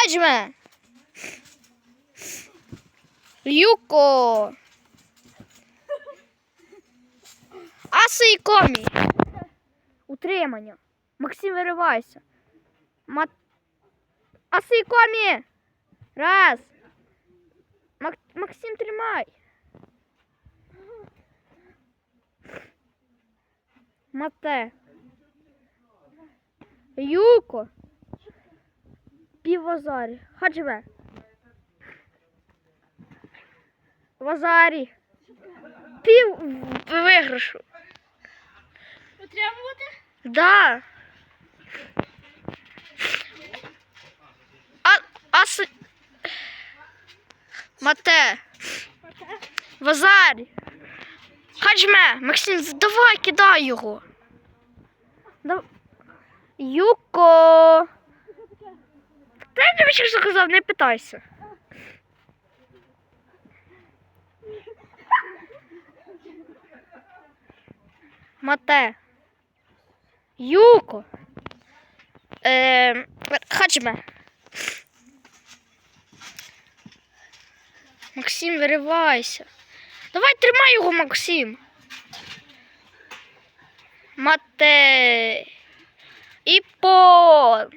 Хаджме. Юко. Аси і комі. Утримання. Максим, виривайся. Мат... Аси і комі. Раз. Мак... Максим, тримай. Мате. Юко. Піввазарі. Хаджве. Вазарі. Пів виграшу. Утримувати? Да. А, а с... Мате. Вазарі. Хаджме, Максим, давай, кидай його. Юко. Тобі що сказав, не питайся. Мате. Юко. Е, Хаджме. Максим, виривайся. Давай тримай його, Максим. Мате. Іпон.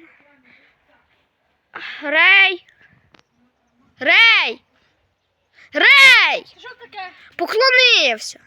Рей. Рей. Рей. Що таке? Поклонився.